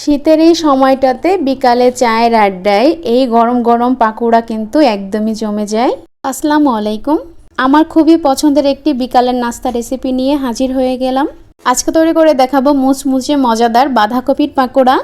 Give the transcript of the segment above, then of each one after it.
শীতের এই সময়টাতে বিকালে চায়ের আড্ডায় এই গরম গরম পাকোড়া কিন্তু একদমই জমে যায়। আসসালামু আলাইকুম। আমার খুবই পছন্দের একটি বিকালের নাস্তা রেসিপি নিয়ে হাজির হয়ে গেলাম। আজকে তৈরি করে দেখাবো মুচমুচে মজাদার বাঁধাকপির পাকোড়া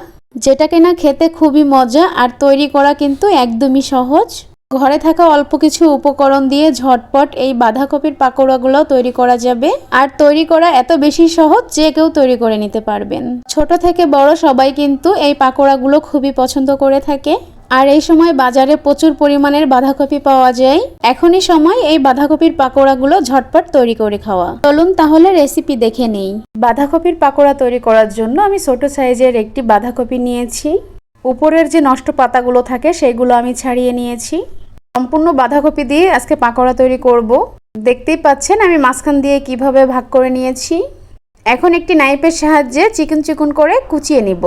যেটাকে না খেতে খুবই মজা আর তৈরি করা কিন্তু একদমই সহজ। ঘরে থাকা অল্প কিছু উপকরণ দিয়ে ঝটপট এই বাঁধাকপির পাকোড়াগুলো তৈরি করা যাবে। আর তৈরি করা এত বেশি সহজ যে কেউ তৈরি করে নিতে পারবেন। ছোট থেকে বড় সবাই কিন্তু এই পাকোড়াগুলো খুবই পছন্দ করে থাকে। আর এই সময় বাজারে প্রচুর পরিমাণের বাঁধাকপি পাওয়া যায়। এখনই সময় এই বাঁধাকপির পাকোড়াগুলো ঝটপট তৈরি করে খাওয়া। চলুন তাহলে রেসিপি দেখে নেই। বাঁধাকপির পাকোড়া তৈরি করার জন্য আমি ছোট সাইজের একটি বাঁধাকপি নিয়েছি। উপরের যে নষ্ট পাতাগুলো থাকে, সেগুলো আমি ছাড়িয়ে নিয়েছি। সম্পূর্ণ বাঁধাকপি দিয়ে আজকে পাকোড়া তৈরি করব। দেখতেই পাচ্ছেন আমি মাঝখান দিয়ে কীভাবে ভাগ করে নিয়েছি। এখন একটি নাইফের সাহায্যে চিকন চিকন করে কুচিয়ে নিব।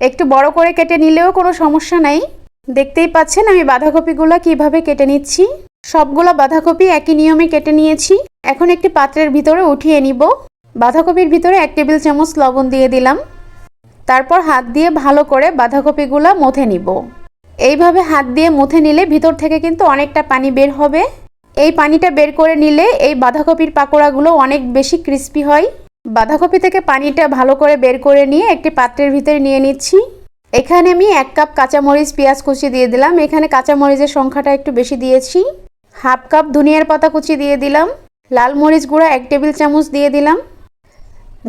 একটু বড় করে কেটে নিলেও কোনো সমস্যা নাই। দেখতেই পাচ্ছেন আমি বাঁধাকপিগুলো কীভাবে কেটে নিচ্ছি। সবগুলো বাঁধাকপি একই নিয়মে কেটে নিয়েছি। এখন একটি পাত্রের ভিতরে উঠিয়ে নিব। বাঁধাকপির ভিতরে এক টেবিল চামচ লবণ দিয়ে দিলাম। তারপর হাত দিয়ে ভালো করে বাঁধাকপিগুলো মথে নিব। এইভাবে হাত দিয়ে মুথে নিলে ভিতর থেকে কিন্তু অনেকটা পানি বের হবে। এই পানিটা বের করে নিলে এই বাঁধাকপির পাকোড়াগুলো অনেক বেশি ক্রিস্পি হয়। বাঁধাকপি থেকে পানিটা ভালো করে বের করে নিয়ে একটি পাত্রের ভিতরে নিয়ে নিচ্ছি। এখানে আমি এক কাপ কাঁচামরিচ, পেঁয়াজ কুচি দিয়ে দিলাম। এখানে কাঁচামরিচের সংখ্যাটা একটু বেশি দিয়েছি। হাফ কাপ ধনিয়ার পাতা কুচি দিয়ে দিলাম। লাল মরিচ গুঁড়া এক টেবিল চামচ দিয়ে দিলাম।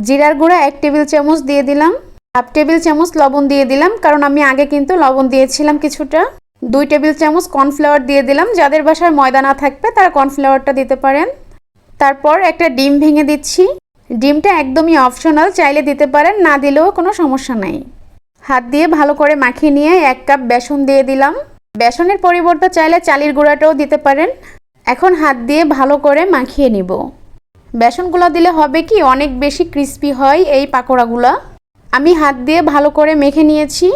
জিরার গুঁড়া এক টেবিল চামচ দিয়ে দিলাম। হাফ টেবিল চামচ লবণ দিয়ে দিলাম, কারণ আমি আগে কিন্তু লবণ দিয়েছিলাম কিছুটা। দুই টেবিল চামচ কর্নফ্লাওয়ার দিয়ে দিলাম, যাদের বাসায় ময়দা না থাকবে তারা কর্নফ্লাওয়ারটা দিতে পারেন। তারপর একটা ডিম ভেঙে দিচ্ছি। ডিমটা একদমই অপশনাল, চাইলে দিতে পারেন, না দিলেও কোনো সমস্যা নাই। হাত দিয়ে ভালো করে মাখিয়ে নিয়ে এক কাপ বেসন দিয়ে দিলাম। বেসনের পরিবর্তে চাইলে চালের গুঁড়াটাও দিতে পারেন। এখন হাত দিয়ে ভালো করে মাখিয়ে নিব। বেসনগুলো দিলে হবে কি, অনেক বেশি ক্রিস্পি হয় এই পাকোড়াগুলো। আমি হাত দিয়ে ভালো করে মেখে নিয়েছি।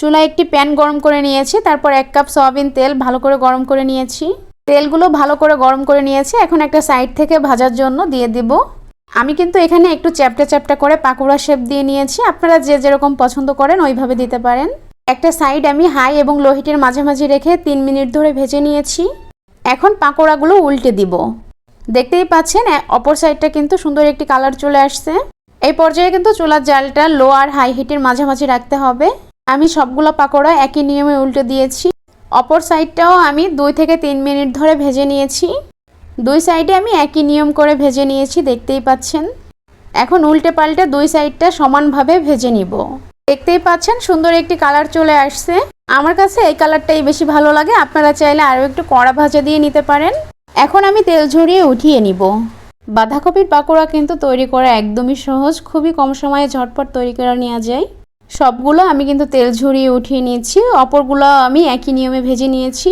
চুলায় একটি প্যান গরম করে নিয়েছি, তারপর এক কাপ সয়াবিন তেল ভালো করে গরম করে নিয়েছি। তেলগুলো ভালো করে গরম করে নিয়েছি, এখন একটা সাইড থেকে ভাজার জন্য দিয়ে দিব। আমি কিন্তু এখানে একটু চ্যাপটা চ্যাপটা করে পাকোড়া শেপ দিয়ে নিয়েছি, আপনারা যে যেরকম পছন্দ করেন ওইভাবে দিতে পারেন। একটা সাইড আমি হাই এবং লো হিটের মাঝামাঝি রেখে তিন মিনিট ধরে ভেজে নিয়েছি। এখন পাকোড়াগুলো উল্টে দিব। দেখতেই পাচ্ছেন অপর সাইডটা কিন্তু সুন্দর একটি কালার চলে আসছে। এই পর্যায়ে কিন্তু চুলার জালটা লো আর হাই হিটের মাঝামাঝি রাখতে হবে। আমি সবগুলো পাকোড়া একই নিয়মে উল্টে দিয়েছি। অপর সাইডটাও আমি দুই থেকে তিন মিনিট ধরে ভেজে নিয়েছি। দুই সাইডে আমি একই নিয়ম করে ভেজে নিয়েছি, দেখতেই পাচ্ছেন। এখন উল্টে পাল্টে দুই সাইডটা সমানভাবে ভেজে নিব। দেখতেই পাচ্ছেন, সুন্দর একটি কালার চলে আসছে। আমার কাছে এই কালারটাই বেশি ভালো লাগে। আপনারা চাইলে আরও একটু কড়া ভাজা দিয়ে নিতে পারেন। এখন আমি তেল ঝরিয়ে উঠিয়ে নিব। বাঁধাকপির পাকোড়া কিন্তু তৈরি করা একদমই সহজ। খুবই কম সময়ে ঝটপট তৈরি করে নেওয়া যায়। সবগুলো আমি কিন্তু তেল ঝরিয়ে উঠিয়ে নিয়েছি। অপরগুলো আমি একই নিয়মে ভেজে নিয়েছি।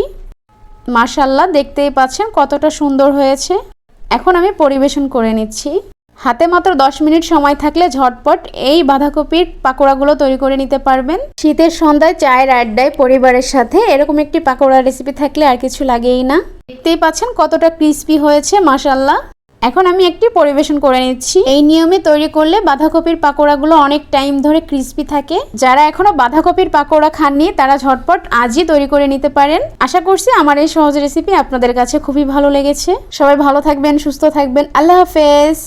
মার্শাল্লাহ দেখতেই পাচ্ছেন কতটা সুন্দর হয়েছে। এখন আমি পরিবেশন করে নিচ্ছি। হাতে মাত্র দশ মিনিট সময় থাকলে ঝটপট এই বাঁধাকপির পাকোড়াগুলো তৈরি করে নিতে পারবেন। শীতের সন্ধ্যায় চায়ের আড্ডায় পরিবারের সাথে এরকম একটি পাকোড়া রেসিপি থাকলে আর কিছু লাগেই না। দেখতেই পাচ্ছেন কতটা ক্রিস্পি হয়েছে মাশাল্লাহ এখন আমি একটি পরিবেশন করে নিচ্ছি। এই নিয়মে তৈরি করলে বাঁধাকপির পাকোড়াগুলো অনেক টাইম ধরে ক্রিস্পি থাকে। যারা এখনও বাঁধাকপির পাকোড়া খাননি, তারা ঝটপট আজই তৈরি করে নিতে পারেন। আশা করছি আমার এই সহজ রেসিপি আপনাদের কাছে খুবই ভালো লেগেছে। সবাই ভালো থাকবেন, সুস্থ থাকবেন। আল্লাহ হাফেজ!